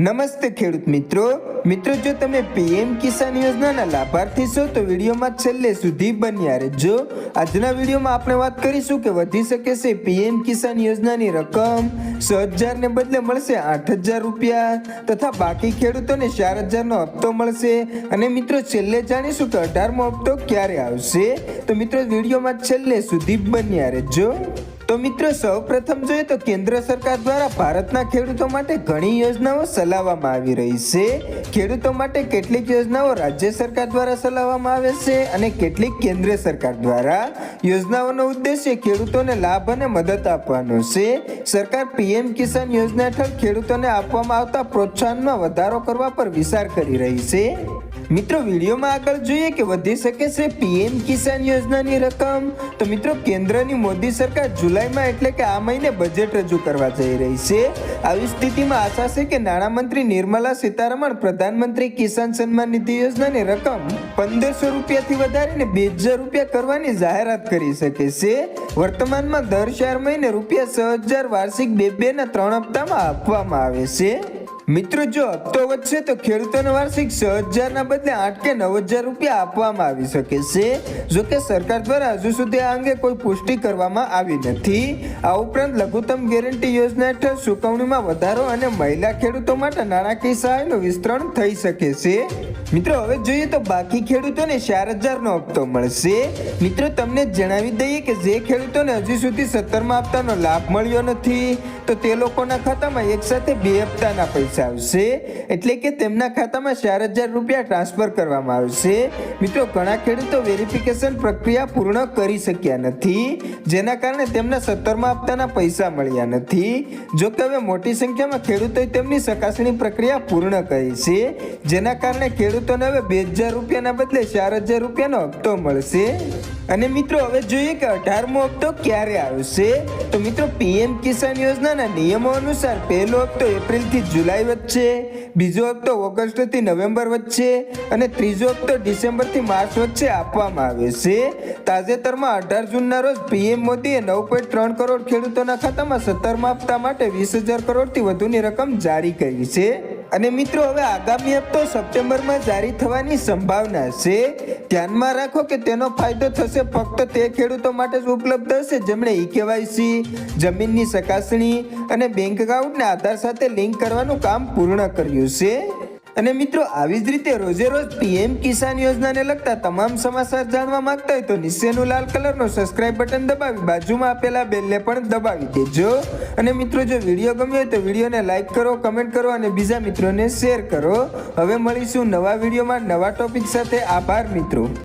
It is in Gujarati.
નમસ્તે ખેડૂત મિત્રો. મિત્રો, જો તમે પીએમ કિસાન યોજનાના લાભાર્થી છો, તો વિડીયોમાં છેલ્લે સુધી બન્યા રહેજો. આજના વિડીયોમાં આપણે વાત કરીશું કે વધી શકે છે પીએમ કિસાન યોજનાની રકમ. છ હજારને બદલે મળશે આઠ હજાર રૂપિયા તથા બાકી ખેડૂતોને ચાર હજારનો હપ્તો મળશે. અને મિત્રો, છેલ્લે જાણીશું કે અઢારમો હપ્તો ક્યારે આવશે? તો મિત્રો, વિડીયોમાં છેલ્લે સુધી બન્યા રહેજો. તો મિત્રો, સૌપ્રથમ જોઈએ તો કેન્દ્ર સરકાર દ્વારા ભારતના ખેડૂતો માટે ઘણી યોજનાઓ ચલાવવામાં આવી રહી છે. ખેડૂતો માટે કેટલીક યોજનાઓ રાજ્ય સરકાર દ્વારા ચલાવવામાં આવે છે અને કેટલીક કેન્દ્ર સરકાર દ્વારા. યોજનાઓનો ઉદ્દેશ્ય ખેડૂતોને લાભ અને મદદ આપવાનો છે. સરકાર પીએમ કિસાન યોજના હેઠળ ખેડૂતોને આપવામાં આવતા પ્રોત્સાહનમાં વધારો કરવા પર વિચાર કરી રહી છે. મિત્રો, વિડીયોમાં આગળ જોઈએ કે વધી શકે છે પીએમ કિસાન યોજનાની રકમ. તો મિત્રો, કેન્દ્રની મોદી સરકાર જુલાઈમાં એટલે કે આ મહિને બજેટ રજૂ કરવા જઈ રહી છે. આવી સ્થિતિમાં આશા છે કે નાણામંત્રી નિર્મલા સીતારમણ પ્રધાનમંત્રી કિસાન સન્માન નિધિ યોજનાની રકમ પંદરસો રૂપિયાથી વધારીને બે હજાર રૂપિયા કરવાની જાહેરાત કરી શકે છે. વર્તમાનમાં દર ચાર મહિને રૂપિયા છ હજાર વાર્ષિક બે બેના ત્રણ હપ્તામાં આપવામાં આવે છે. મિત્રો, જો હપ્તો વધશે તો ખેડૂતોને વાર્ષિક છ હજારના બદલે આઠ કે નવ હજાર રૂપિયા આપવામાં આવી શકે છે. જો કે સરકાર દ્વારા હજુ સુધી આ અંગે કોઈ પુષ્ટિ કરવામાં આવી નથી. આ ઉપરાંત લઘુત્તમ ગેરંટી યોજના હેઠળ ચૂકવણીમાં વધારો અને મહિલા ખેડૂતો માટે નાણાકીય સહાયનું વિસ્તરણ થઈ શકે છે. મિત્રો, હવે જોઈએ તો બાકી ખેડૂતોને ચાર હજારનો હપ્તો મળશે. મિત્રો, તમને જણાવી દઈએ કે જે ખેડૂતોને હજી સુધી સત્તરમાં હપ્તાનો લાભ મળ્યો નથી, તો તે લોકોના ખાતામાં એક સાથે બે હપ્તાના પૈસા આવશે. એટલે કે તેમના ખાતામાં ચાર હજાર રૂપિયા ટ્રાન્સફર કરવામાં આવશે. મિત્રો, ઘણા ખેડૂતો વેરિફિકેશન પ્રક્રિયા પૂર્ણ કરી શક્યા નથી, જેના કારણે તેમના સત્તરમાં હપ્તાના પૈસા મળ્યા નથી. જો કે હવે મોટી સંખ્યામાં ખેડૂતોએ તેમની ચકાસણી પ્રક્રિયા પૂર્ણ કરી છે, જેના કારણે ખેડૂતોને હવે બે હજાર રૂપિયાના બદલે ચાર હજાર રૂપિયાનો હપ્તો મળશે. અને મિત્રો, હવે જોઈએ કે અઢારમો હપ્તો ક્યારે આવશે? તો મિત્રો, પીએમ કિસાન યોજનાના નિયમો અનુસાર પહેલો હપ્તો એપ્રિલથી જુલાઈ વચ્ચે બીજો હપ્તો ઓગસ્ટથી નવેમ્બર વચ્ચે અને ત્રીજો હપ્તો ડિસેમ્બરથી માર્ચ વચ્ચે આપવામાં આવે છે. તાજેતરમાં અઢાર જૂનના રોજ પીએમ મોદીએ નવ પોઈન્ટ ત્રણ કરોડ ખેડૂતોના ખાતામાં સત્તરમા હપ્તા માટે વીસ હજાર કરોડથી વધુની રકમ જારી કરી છે. અને મિત્રો, હવે આગામી હપ્તો સપ્ટેમ્બરમાં જારી થવાની સંભાવના છે. ધ્યાનમાં રાખો કે તેનો ફાયદો થશે ફક્ત તે ખેડૂતો માટે જ ઉપલબ્ધ હશે જેમણે ઈ કેવાયસી, જમીનની ચકાસણી અને બેંક એકાઉન્ટને આધાર સાથે લિંક કરવાનું કામ પૂર્ણ કર્યું છે. અને મિત્રો, આવી જ રીતે રોજે રોજ પીએમ કિસાન યોજનાને લગતા તમામ સમાચાર જાણવા માંગતા હોય તો નીચેનું લાલ કલરનો સબસ્ક્રાઇબ બટન દબાવી બાજુમાં આપેલા બેલને પણ દબાવી દેજો. અને મિત્રો, જો વીડિયો ગમ્યો હોય તો વિડીયોને લાઇક કરો કમેન્ટ કરો અને બીજા મિત્રોને શેર કરો. હવે મળીશું નવા વિડીયોમાં નવા ટોપિક સાથે. આભાર, મિત્રો.